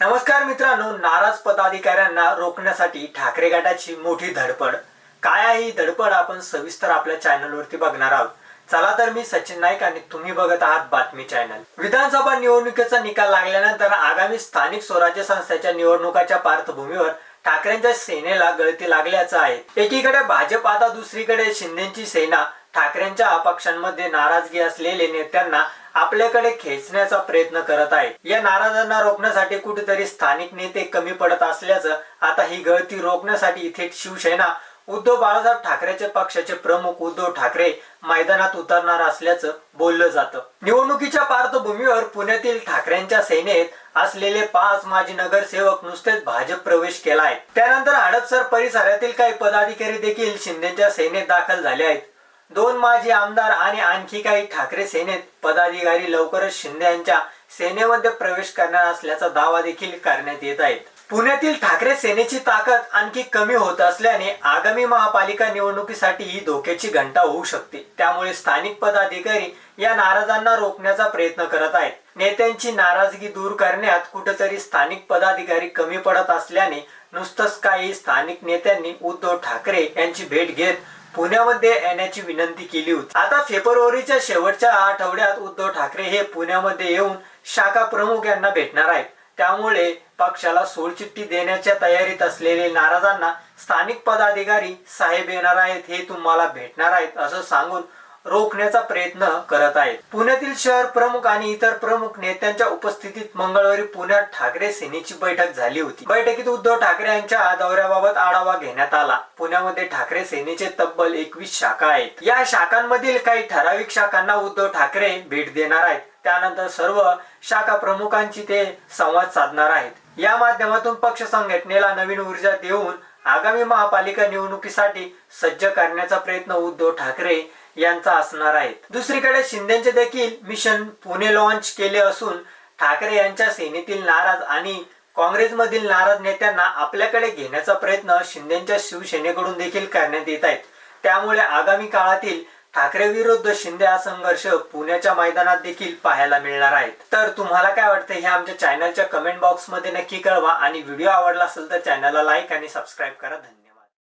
नमस्कार मित्रांनो नाराज पदाधिकाऱ्यांना रोखण्यासाठी ठाकरे गटाची मोठी धडपड. काय आहे ही धडपड आपण सविस्तर आपल्या चॅनलवरती बघणार आहोत. चला तर मी सचिन नाईक आणि तुम्ही बघत आहात बातमी चॅनल. विधानसभा निवडणुकीचा निकाल लागल्यानंतर आगामी स्थानिक स्वराज्य संस्थेच्या निवडणुकाच्या पार्श्वभूमीवर ठाकरेंच्या सेनेला गळती लागल्याचं आहे. एकीकडे भाजप आता दुसरीकडे शिंदेची सेना. ठाकरेंच्या अपक्षांमध्ये नाराजगी असलेले नेत्यांना आपल्याकडे खेचण्याचा प्रयत्न करत आहे या नाराजांना रोखण्यासाठी कुठेतरी स्थानिक नेते कमी पडत असल्याचं आता ही गळती रोखण्यासाठी इथे शिवसेना उद्धव बाळासाहेब ठाकरेचे पक्षाचे प्रमुख उद्धव ठाकरे मैदानात उतरणार असल्याचं बोललं जातं. निवडणुकीच्या पार्श्वभूमीवर पुण्यातील ठाकरेंच्या सेनेत असलेले पाच माजी नगरसेवक नुसतेच भाजप प्रवेश केला आहे त्यानंतर हडपसर परिसरातील काही पदाधिकारी देखील शिंदेच्या सेनेत दाखल झाले आहेत. दोन माजी आमदार आणि आणखी काही ठाकरे सेनेत पदाधिकारी लवकरच शिंदे यांच्या सेनेमध्ये प्रवेश करणार असल्याचा दावा देखील करण्यात येत आहेत. पुण्यातील ठाकरे सेनेची ताकद आणखी कमी होत असल्याने आगामी महापालिका निवडणुकीसाठी ही धोक्याची घंटा होऊ शकते. त्यामुळे स्थानिक पदाधिकारी या नाराजांना रोखण्याचा प्रयत्न करत आहेत. नेत्यांची नाराजगी दूर करण्यात कुठेतरी स्थानिक पदाधिकारी कमी पडत असल्याने नुसतंच काही स्थानिक नेत्यांनी उद्धव ठाकरे यांची भेट घेत पुण्यामध्ये येण्याची विनंती केली होती. आता फेब्रुवारीच्या शेवटच्या आठवड्यात उद्धव ठाकरे हे पुण्यामध्ये येऊन शाखा प्रमुख यांना भेटणार आहेत. त्यामुळे पक्षाला सोडचिठ्ठी देण्याच्या तयारीत असलेले नाराजांना स्थानिक पदाधिकारी साहेब येणार आहेत हे तुम्हाला भेटणार आहेत असं सांगून रोखण्याचा प्रयत्न करत आहेत. पुण्यातील शहर प्रमुख आणि इतर प्रमुख नेत्यांच्या उपस्थितीत मंगळवारी पुण्यात ठाकरे सेनेची बैठक झाली होती. बैठकीत उद्धव ठाकरे यांच्या दौऱ्याबाबत आढावा घेण्यात आला. पुण्यामध्ये ठाकरे सेनेचे तब्बल एकवीस शाखा आहेत. या शाखांमधील काही ठराविक शाखांना उद्धव ठाकरे भेट देणार आहेत. त्यानंतर सर्व शाखा प्रमुखांची ते संवाद साधणार आहेत. या माध्यमातून पक्ष संघटनेला नवीन ऊर्जा देऊन आगामी महापालिका निवडणुकीसाठी सज्ज करण्याचा प्रयत्न उद्धव ठाकरे यांचा असणार आहे. दुसरीकडे शिंदेचे देखील मिशन पुणे लॉन्च केले असून ठाकरे यांच्या सेनेतील नाराज आणि काँग्रेसमधील नाराज नेत्यांना आपल्याकडे घेण्याचा प्रयत्न शिंदेच्या शिवसेनेकडून देखील करण्यात येत आहेत. त्यामुळे आगामी काळातील ठाकरे विरुद्ध शिंदे हा संघर्ष पुण्याच्या मैदानात देखील पाहायला मिळणार आहे तर तुम्हाला काय वाटतं हे आमच्या चॅनलच्या कमेंट बॉक्समध्ये नक्की कळवा आणि व्हिडिओ आवडला असेल तर चॅनलला लाईक आणि सबस्क्राईब करा. धन्यवाद.